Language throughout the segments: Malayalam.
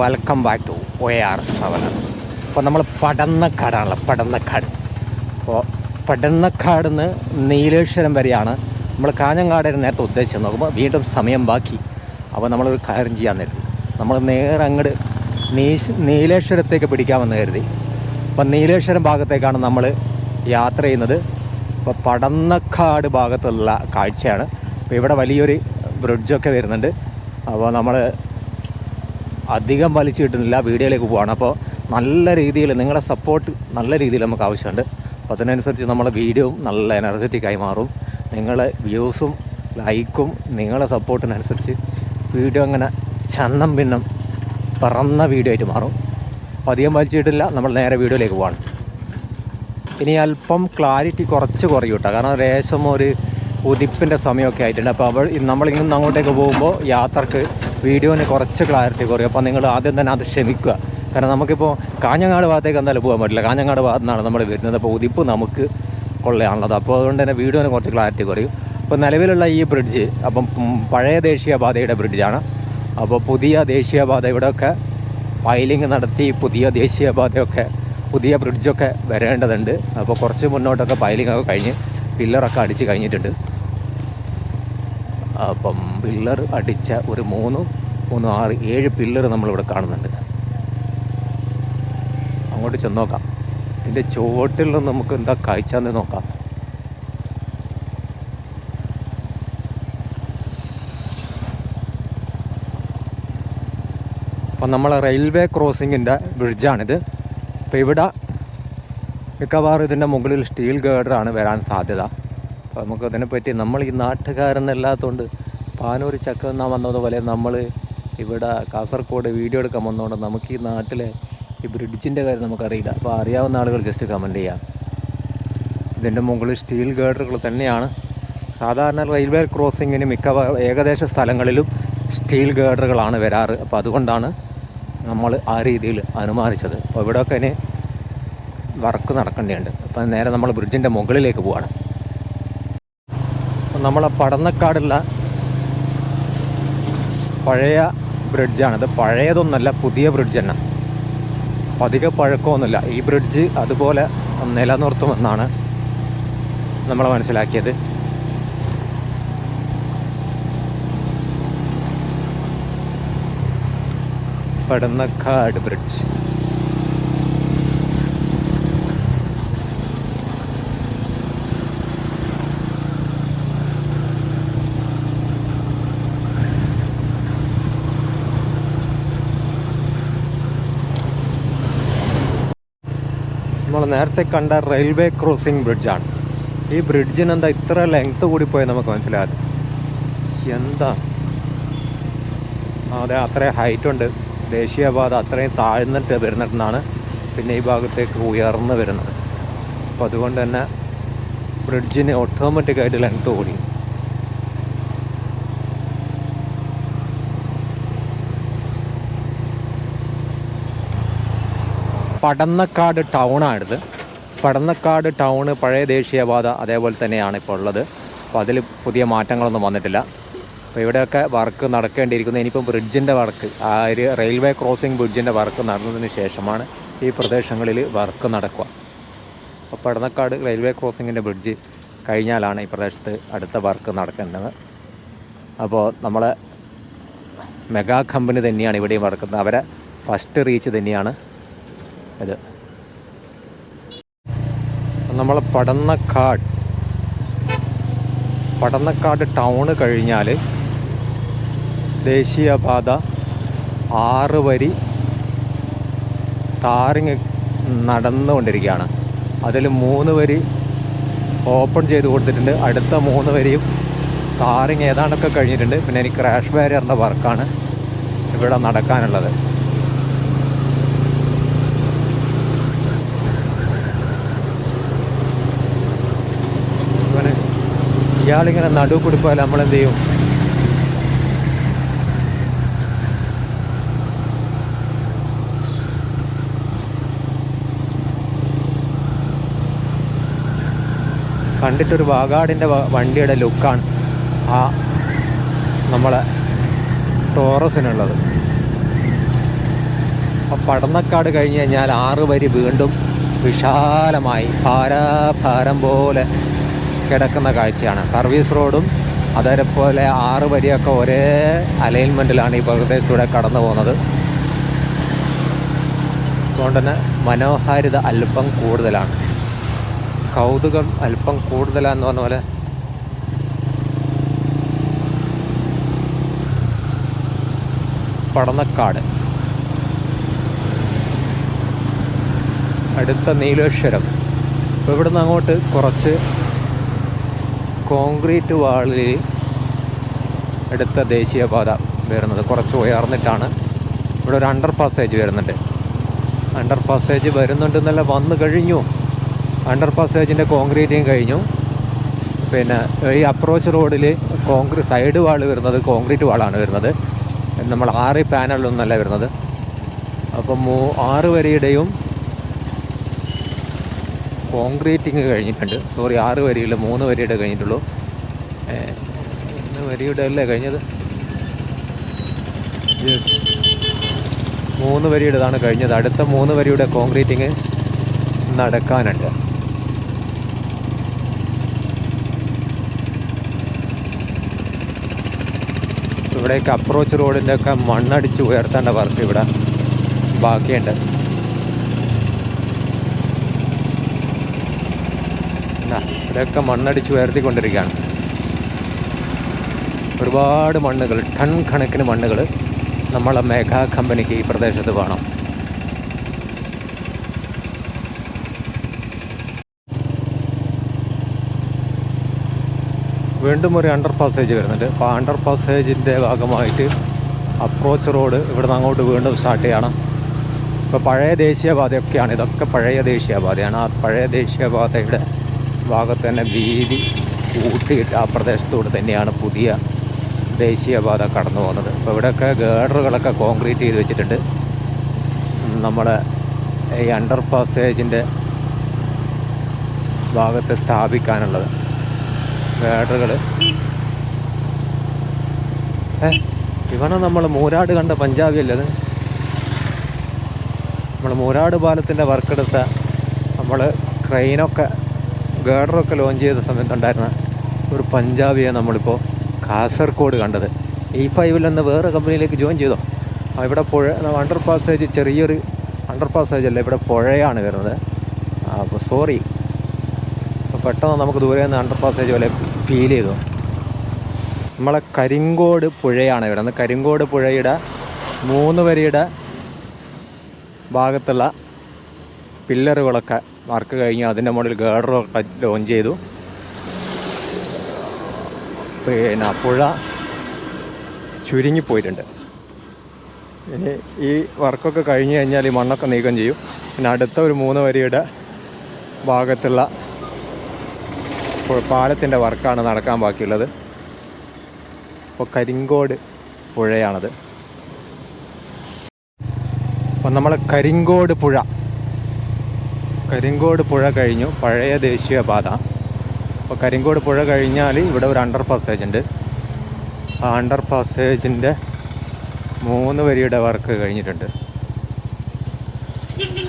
Welcome back to O R traveller അപ്പോൾ നമ്മൾ പടന്നക്കാടാണല്ലോ പടന്നക്കാട്. അപ്പോൾ പടന്നക്കാട് നിന്ന് നീലേശ്വരം വരെയാണ് നമ്മൾ കാഞ്ഞങ്ങാടായിരുന്നു നേരത്തെ ഉദ്ദേശിച്ചത്. നോക്കുമ്പോൾ വീണ്ടും സമയം ബാക്കി. അപ്പോൾ നമ്മളൊരു കാര്യം ചെയ്യാൻ കരുതി. നമ്മൾ നേരെ അങ്ങോട്ട് നീശ് നീലേശ്വരത്തേക്ക് പിടിക്കാമെന്ന് കരുതി. അപ്പം നീലേശ്വരം ഭാഗത്തേക്കാണ് നമ്മൾ യാത്ര ചെയ്യുന്നത്. അപ്പോൾ പടന്നക്കാട് ഭാഗത്തുള്ള കാഴ്ചയാണ്. അപ്പോൾ ഇവിടെ വലിയൊരു ബ്രിഡ്ജൊക്കെ വരുന്നുണ്ട്. അപ്പോൾ നമ്മൾ അധികം വലിച്ചു കിട്ടുന്നില്ല. വീഡിയോയിലേക്ക് പോവാണ്. അപ്പോൾ നല്ല രീതിയിൽ നിങ്ങളുടെ സപ്പോർട്ട് നല്ല രീതിയിൽ നമുക്ക് ആവശ്യമുണ്ട്. അപ്പോൾ അതിനനുസരിച്ച് നമ്മുടെ വീഡിയോ നല്ല എനർജറ്റിക്കായി മാറും. നിങ്ങളെ വ്യൂസും ലൈക്കും നിങ്ങളെ സപ്പോർട്ടിനനുസരിച്ച് വീഡിയോ അങ്ങനെ ചന്നം ഭിന്നം പറന്ന വീഡിയോ ആയിട്ട് മാറും. അധികം വലിച്ചിട്ടില്ല നമ്മൾ നേരെ വീഡിയോയിലേക്ക് പോവാണ്. ഇനി അല്പം ക്ലാരിറ്റി കുറച്ച് കുറയും കേട്ടോ. കാരണം രേശം ഒരു ഉദിപ്പിന്റെ സമയമൊക്കെ ആയിട്ടുണ്ട്. അപ്പോൾ അവൾ നമ്മളിങ്ങനെ അങ്ങോട്ടേക്ക് പോകുമ്പോൾ യാത്രയ്ക്ക് വീഡിയോന് കുറച്ച് ക്ലാരിറ്റി കുറയും. അപ്പോൾ നിങ്ങൾ ആദ്യം തന്നെ അത് ക്ഷമിക്കുക. കാരണം നമുക്കിപ്പോൾ കാഞ്ഞങ്ങാട് ഭാഗത്തേക്ക് എന്തായാലും പോകാൻ പറ്റില്ല. കാഞ്ഞങ്ങാട് ഭാഗത്തു നിന്നാണ് നമ്മൾ വരുന്നത്. അപ്പോൾ ഉദിപ്പ് നമുക്ക് കൊള്ളയാണുള്ളത്. അപ്പോൾ അതുകൊണ്ട് തന്നെ വീഡിയോന് കുറച്ച് ക്ലാരിറ്റി കുറയും. അപ്പോൾ നിലവിലുള്ള ഈ ബ്രിഡ്ജ് അപ്പം പഴയ ദേശീയപാതയുടെ ബ്രിഡ്ജാണ് അപ്പോൾ പുതിയ ദേശീയപാത ഇവിടെയൊക്കെ പൈലിംഗ് നടത്തി പുതിയ ദേശീയപാതയൊക്കെ പുതിയ ബ്രിഡ്ജൊക്കെ വരേണ്ടതുണ്ട്. അപ്പോൾ കുറച്ച് മുന്നോട്ടൊക്കെ പൈലിംഗ് ഒക്കെ കഴിഞ്ഞ് പില്ലറൊക്കെ അടിച്ച് കഴിഞ്ഞിട്ടുണ്ട്. അപ്പം പില്ലർ അടിച്ച ഒരു മൂന്ന് മൂന്ന് ആറ് ഏഴ് പില്ലർ നമ്മളിവിടെ കാണുന്നുണ്ട്. അങ്ങോട്ട് ചെന്ന് നോക്കാം. ഇതിന്റെ ചുവട്ടിൽ നിന്ന് നമുക്ക് എന്താ കാഴ്ച എന്ന് നോക്കാം. അപ്പം നമ്മളെ റെയിൽവേ ക്രോസിങ്ങിന്റെ ബ്രിഡ്ജാണിത്. അപ്പോൾ ഇവിടെ മിക്കവാറും ഇതിന്റെ മുകളിൽ സ്റ്റീൽ ഗേഡറാണ് വരാൻ സാധ്യത. അപ്പോൾ നമുക്ക് അതിനെപ്പറ്റി നമ്മൾ ഈ നാട്ടുകാരെന്നല്ലാത്തതുകൊണ്ട് പാനൂർ ചക്ക എന്നാ വന്നതുപോലെ നമ്മൾ ഇവിടെ കാസർഗോഡ് വീഡിയോ എടുക്കാൻ വന്നതുകൊണ്ട് നമുക്ക് ഈ നാട്ടിലെ ഈ ബ്രിഡ്ജിന്റെ കാര്യം നമുക്കറിയില്ല. അപ്പോൾ അറിയാവുന്ന ആളുകൾ ജസ്റ്റ് കമന്റ് ചെയ്യാം. ഇതിന്റെ മുകളിൽ സ്റ്റീൽ ഗേഡറുകൾ തന്നെയാണ്. സാധാരണ റെയിൽവേ ക്രോസിങ്ങിന് മിക്ക ഏകദേശ സ്ഥലങ്ങളിലും സ്റ്റീൽ ഗേഡറുകളാണ് വരാറ്. അപ്പോൾ അതുകൊണ്ടാണ് നമ്മൾ ആ രീതിയിൽ അനുമാനിച്ചത്. അപ്പോൾ ഇവിടെയൊക്കെ ഇനി വർക്ക് നടക്കേണ്ടതുണ്ട്. അപ്പോൾ നേരെ നമ്മൾ ബ്രിഡ്ജിന്റെ മുകളിലേക്ക് പോവാണ്. നമ്മളെ പടന്നക്കാടുള്ള പഴയ ബ്രിഡ്ജാണ്. ബ്രിഡ്ജാണിത് പഴയതൊന്നല്ല പുതിയ ബ്രിഡ്ജ് തന്നെ. അധിക പഴക്കമൊന്നുമില്ല. ഈ ബ്രിഡ്ജ് അതുപോലെ നിലനിർത്തുമെന്നാണ് നമ്മൾ മനസ്സിലാക്കിയത്. പടന്നക്കാട് ബ്രിഡ്ജ്. നമ്മൾ നേരത്തെ കണ്ട റെയിൽവേ ക്രോസിംഗ് ബ്രിഡ്ജാണ്. ഈ ബ്രിഡ്ജിന് എന്താ ഇത്ര ലെങ്ത് കൂടിപ്പോയി നമുക്ക് മനസ്സിലാകാതെ എന്താ? അതെ അത്രയും ഹൈറ്റ് ഉണ്ട്. ദേശീയപാത അത്രയും താഴ്ന്നിട്ട് വരുന്നിട്ടെന്നാണ് പിന്നെ ഈ ഭാഗത്തേക്ക് ഉയർന്നു വരുന്നത്. അപ്പോൾ അതുകൊണ്ട് തന്നെ ബ്രിഡ്ജിന് ഓട്ടോമാറ്റിക്കായിട്ട് ലെങ്ത് കൂടി. പടന്നക്കാട് ടൗണാണിത്. പടന്നക്കാട് ടൗണ് പഴയ ദേശീയപാത അതേപോലെ തന്നെയാണ് ഇപ്പോൾ ഉള്ളത്. അപ്പോൾ അതിൽ പുതിയ മാറ്റങ്ങളൊന്നും വന്നിട്ടില്ല. അപ്പോൾ ഇവിടെയൊക്കെ വർക്ക് നടക്കേണ്ടിയിരിക്കുന്നു. ഇനിയിപ്പോൾ ബ്രിഡ്ജിന്റെ വർക്ക് ആ ഒരു റെയിൽവേ ക്രോസിംഗ് ബ്രിഡ്ജിന്റെ വർക്ക് നടന്നതിന് ശേഷമാണ് ഈ പ്രദേശങ്ങളിൽ വർക്ക് നടക്കുക. അപ്പോൾ പടന്നക്കാട് റെയിൽവേ ക്രോസിങ്ങിന്റെ ബ്രിഡ്ജ് കഴിഞ്ഞാലാണ് ഈ പ്രദേശത്ത് അടുത്ത വർക്ക് നടക്കേണ്ടത്. അപ്പോൾ നമ്മളെ മെഗാ കമ്പനി തന്നെയാണ് ഇവിടെയും നടക്കുന്നത്. അവരെ ഫസ്റ്റ് റീച്ച് തന്നെയാണ് ഇത് നമ്മൾ പടന്നക്കാട് പടന്നക്കാട് ടൗണ് കഴിഞ്ഞാൽ ദേശീയപാത ആറ് വരി താറിങ് നടന്നുകൊണ്ടിരിക്കുകയാണ്. അതിൽ മൂന്ന് വരി ഓപ്പൺ ചെയ്ത് കൊടുത്തിട്ടുണ്ട്. അടുത്ത മൂന്ന് വരിയും താറിങ് ഏതാണ്ടൊക്കെ കഴിഞ്ഞിട്ടുണ്ട്. പിന്നെ എനിക്ക് ക്രാഷ് ബാരിയറിന്റെ വർക്കാണ് ഇവിടെ നടക്കാനുള്ളത്. ഇയാളിങ്ങനെ നടു കൊടുപ്പാൽ നമ്മളെന്ത് ചെയ്യും കണ്ടിട്ടൊരു വാഗാടിന്റെ വണ്ടിയുടെ ലുക്കാണ് ആ നമ്മളെ ടോറസിനുള്ളത്. അപ്പോൾ പടന്നക്കാട് കഴിഞ്ഞ് കഴിഞ്ഞാൽ ആറ് വരി വീണ്ടും വിശാലമായി ഭാരാഭാരം പോലെ കിടക്കുന്ന കാഴ്ചയാണ്. സർവീസ് റോഡും അതേപോലെ ആറ് വരിയൊക്കെ ഒരേ അലൈൻമെന്റിലാണ് ഈ പ്രദേശത്തൂടെ കടന്നു പോകുന്നത്. അതുകൊണ്ട് തന്നെ മനോഹാരിത അല്പം കൂടുതലാണ്. കൗതുകം അല്പം കൂടുതലാന്ന് പറഞ്ഞ പോലെ പടന്നക്കാട്. അടുത്ത നീലേശ്വരം. ഇവിടുന്ന് അങ്ങോട്ട് കുറച്ച് കോൺക്രീറ്റ് വാളിൽ എടുത്ത ദേശീയപാത വരുന്നത്. കുറച്ച് ഉയർന്നിട്ടാണ്. ഇവിടെ ഒരു അണ്ടർ പാസേജ് വരുന്നുണ്ട്. അണ്ടർ പാസേജ് വരുന്നുണ്ടെന്നല്ല വന്നു കഴിഞ്ഞു. അണ്ടർ പാസേജിന്റെ കോൺക്രീറ്റിങ് കഴിഞ്ഞു. പിന്നെ ഈ അപ്രോച്ച് റോഡിൽ കോൺക്രീറ്റ് സൈഡ് വാൾ വരുന്നത് കോൺക്രീറ്റ് വാളാണ് വരുന്നത്. നമ്മൾ ആറ് പാനലൊന്നല്ല വരുന്നത്. അപ്പം മൂ ആറ് വരിയുടെയും കോൺക്രീറ്റിങ് കഴിഞ്ഞിട്ടുണ്ട്. സോറി ആറ് വരിയില്ല മൂന്ന് വരിയുടെ കഴിഞ്ഞിട്ടുള്ളൂ. മൂന്ന് വരിയുടെ അല്ലേ കഴിഞ്ഞത്. മൂന്ന് വരിയുടേതാണ് കഴിഞ്ഞത്. അടുത്ത മൂന്ന് വരിയുടെ കോൺക്രീറ്റിങ് നടക്കാനുണ്ട്. ഇവിടേക്ക് അപ്രോച്ച് റോഡിന്റെ ഒക്കെ മണ്ണടിച്ച് ഉയർത്തേണ്ട വർക്ക് ഇവിടെ ബാക്കിയുണ്ട്. ഇവിടെയൊക്കെ മണ്ണടിച്ച് ഉയർത്തിക്കൊണ്ടിരിക്കുകയാണ്. ഒരുപാട് മണ്ണുകൾ ടൺ കണക്കിന് മണ്ണുകൾ നമ്മളെ മെഗാ കമ്പനിക്ക് ഈ പ്രദേശത്ത് വേണം. വീണ്ടും ഒരു അണ്ടർ പാസേജ് വരുന്നുണ്ട്. അപ്പോൾ അണ്ടർ പാസേജിന്റെ ഭാഗമായിട്ട് അപ്രോച്ച് റോഡ് ഇവിടുന്ന് അങ്ങോട്ട് വീണ്ടും സ്റ്റാർട്ട് ചെയ്യണം. ഇപ്പോൾ പഴയ ദേശീയപാതയൊക്കെയാണ് ഇതൊക്കെ പഴയ ദേശീയപാതയാണ്. ആ പഴയ ദേശീയപാതയുടെ ഭാഗത്ത് തന്നെ വീതി കൂട്ടിയിട്ട് ആ പ്രദേശത്തൂടെ തന്നെയാണ് പുതിയ ദേശീയപാത കടന്നു പോകുന്നത്. അപ്പോൾ ഇവിടെയൊക്കെ ഗേഡറുകളൊക്കെ കോൺക്രീറ്റ് ചെയ്ത് വെച്ചിട്ടുണ്ട്. നമ്മുടെ ഈ അണ്ടർ പാസേജിന്റെ ഭാഗത്ത് സ്ഥാപിക്കാനുള്ളത്. ഗേഡറുകൾ ഏ ഇവനെ നമ്മൾ മൂരാട് കണ്ട പഞ്ചാബി അല്ലത് നമ്മൾ മൂരാട് പാലത്തിന്റെ വർക്കെടുത്ത നമ്മൾ ക്രെയിനൊക്കെ ഗേഡറൊക്കെ ലോഞ്ച് ചെയ്ത സമയത്തുണ്ടായിരുന്ന ഒരു പഞ്ചാബിയെ നമ്മളിപ്പോൾ കാസർഗോഡ് കണ്ടത്. ഈ ഫൈവിൽ നിന്ന് വേറെ കമ്പനിയിലേക്ക് ജോയിൻ ചെയ്തോ? ഇവിടെ പുഴ അണ്ടർ പാസേജ് ചെറിയൊരു അണ്ടർ പാസേജ് അല്ല ഇവിടെ പുഴയാണ് വരുന്നത്. അപ്പോൾ സോറി പെട്ടെന്ന് നമുക്ക് ദൂരെ നിന്ന് അണ്ടർ പാസേജ് പോലെ ഫീൽ ചെയ്തു. നമ്മളെ കരിങ്കോട് പുഴയാണ് വരുന്നത് കരിങ്കോട് പുഴയുടെ മൂന്ന് വരിയുടെ ഭാഗത്തുള്ള പില്ലറുകളൊക്കെ വർക്ക് കഴിഞ്ഞ് അതിന്റെ മുകളിൽ ഗേഡറൊക്കെ ലോഞ്ച് ചെയ്തു. പിന്നെ പുഴ ചുരുങ്ങിപ്പോയിട്ടുണ്ട് ഇനി ഈ വർക്കൊക്കെ കഴിഞ്ഞ് കഴിഞ്ഞാൽ ഈ മണ്ണൊക്കെ നീക്കം ചെയ്യും. പിന്നെ അടുത്ത ഒരു മൂന്ന് വരിയുടെ ഭാഗത്തുള്ള പാലത്തിന്റെ വർക്കാണ് നടക്കാൻ ബാക്കിയുള്ളത്. അപ്പോൾ കരിങ്കോട് പുഴയാണത്. അപ്പം നമ്മൾ കരിങ്കോട് പുഴ കരിങ്കോട് പുഴ കഴിഞ്ഞു. പഴയ ദേശീയപാത അപ്പോൾ കരിങ്കോട് പുഴ കഴിഞ്ഞാൽ ഇവിടെ ഒരു അണ്ടർ പാസേജ് ഉണ്ട്. ആ അണ്ടർ പാസേജിന്റെ മൂന്ന് വരിയുടെ വർക്ക് കഴിഞ്ഞിട്ടുണ്ട്.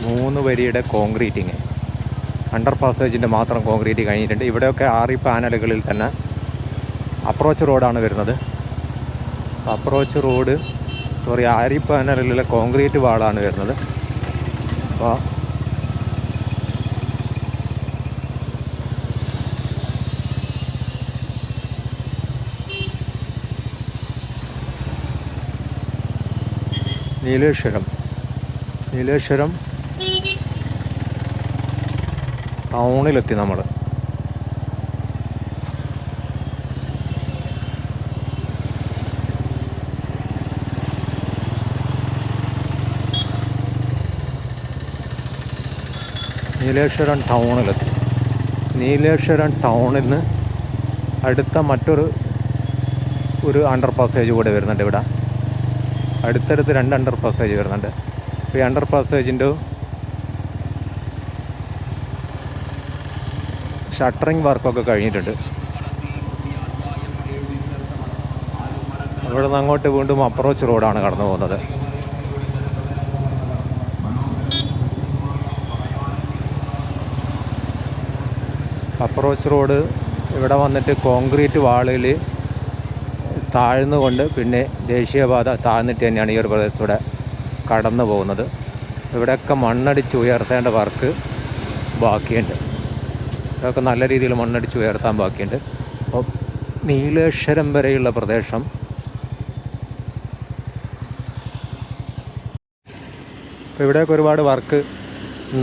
മൂന്ന് വരിയുടെ കോൺക്രീറ്റിങ് അണ്ടർ പാസേജിന്റെ മാത്രം കോൺക്രീറ്റ് കഴിഞ്ഞിട്ടുണ്ട്. ഇവിടെയൊക്കെ ആറി പാനലുകളിൽ തന്നെ അപ്രോച്ച് റോഡാണ് വരുന്നത്. അപ്രോച്ച് റോഡ് സോറി ആരി പാനലിലെ കോൺക്രീറ്റ് വാളാണ് വരുന്നത്. അപ്പോൾ നീലേശ്വരം. നീലേശ്വരം ടൗണിലെത്തി നമ്മൾ നീലേശ്വരം ടൗണിലെത്തി. നീലേശ്വരം ടൗണിൽ നിന്ന് അടുത്ത മറ്റൊരു ഒരു അണ്ടർ പാസേജ് കൂടെ വരുന്നുണ്ട് ഇവിടെ. അടുത്തടുത്ത് രണ്ട് അണ്ടർ പാസേജ് വരുന്നുണ്ട്. അപ്പോൾ ഈ അണ്ടർ പാസേജിന്റെ ഷട്ടറിങ് വർക്കൊക്കെ കഴിഞ്ഞിട്ടുണ്ട്. അവിടെ നിന്ന് അങ്ങോട്ട് വീണ്ടും അപ്രോച്ച് റോഡാണ് കടന്നു പോകുന്നത്. അപ്രോച്ച് റോഡ് ഇവിടെ വന്നിട്ട് കോൺക്രീറ്റ് വാളിൽ താഴ്ന്നുകൊണ്ട് പിന്നെ ദേശീയപാത താഴ്ന്നിട്ട് തന്നെയാണ് ഈ ഒരു പ്രദേശത്തൂടെ കടന്നു പോകുന്നത്. ഇവിടെയൊക്കെ മണ്ണടിച്ച് ഉയർത്തേണ്ട വർക്ക് ബാക്കിയുണ്ട്. ഇതൊക്കെ നല്ല രീതിയിൽ മണ്ണടിച്ച് ഉയർത്താൻ ബാക്കിയുണ്ട്. അപ്പോൾ നീലേശ്വരം വരെയുള്ള പ്രദേശം. ഇവിടെയൊക്കെ ഒരുപാട് വർക്ക്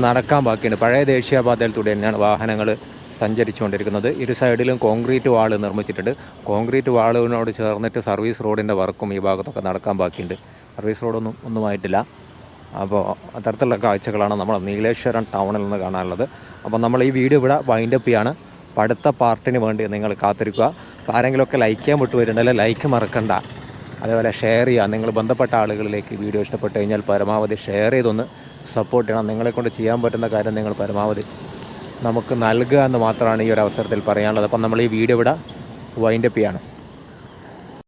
നടക്കാൻ ബാക്കിയുണ്ട്. പഴയ ദേശീയപാതയിലൂടെ തന്നെയാണ് വാഹനങ്ങൾ. സഞ്ചരിച്ചുകൊണ്ടിരിക്കുന്നത്. ഇരു സൈഡിലും കോൺക്രീറ്റ് വാൾ നിർമ്മിച്ചിട്ടുണ്ട്. കോൺക്രീറ്റ് വാളിനോട് ചേർന്നിട്ട് സർവീസ് റോഡിന്റെ വർക്കും ഈ ഭാഗത്തൊക്കെ നടക്കാൻ ബാക്കിയുണ്ട്. സർവീസ് റോഡൊന്നും ഒന്നുമായിട്ടില്ല. അപ്പോൾ അത്തരത്തിലുള്ള കാഴ്ചകളാണ് നമ്മൾ നീലേശ്വരം ടൗണിൽ നിന്ന് കാണാനുള്ളത്. അപ്പോൾ നമ്മൾ ഈ വീഡിയോ ഇവിടെ വൈൻഡപ്പ് ചെയ്യാണ്. അപ്പോൾ അടുത്ത പാർട്ടിന് വേണ്ടി നിങ്ങൾ കാത്തിരിക്കുക. ആരെങ്കിലുമൊക്കെ ലൈക്ക് ചെയ്യാൻ വിട്ടു വരുന്നുണ്ടെങ്കിൽ ലൈക്ക് മറക്കണ്ട. അതേപോലെ ഷെയർ ചെയ്യുക. നിങ്ങൾ ബന്ധപ്പെട്ട ആളുകളിലേക്ക് വീഡിയോ ഇഷ്ടപ്പെട്ട് കഴിഞ്ഞാൽ പരമാവധി ഷെയർ ചെയ്തൊന്ന് സപ്പോർട്ട് ചെയ്യണം. നിങ്ങളെക്കൊണ്ട് ചെയ്യാൻ പറ്റുന്ന കാര്യം നിങ്ങൾ പരമാവധി നമുക്ക് നൽകുക എന്ന് മാത്രമാണ് ഈ ഒരു അവസരത്തിൽ പറയാനുള്ളത്. അപ്പം നമ്മൾ ഈ വീഡിയോ ഇവിടെ വൈൻഡപ്പ് ചെയ്യാണ്.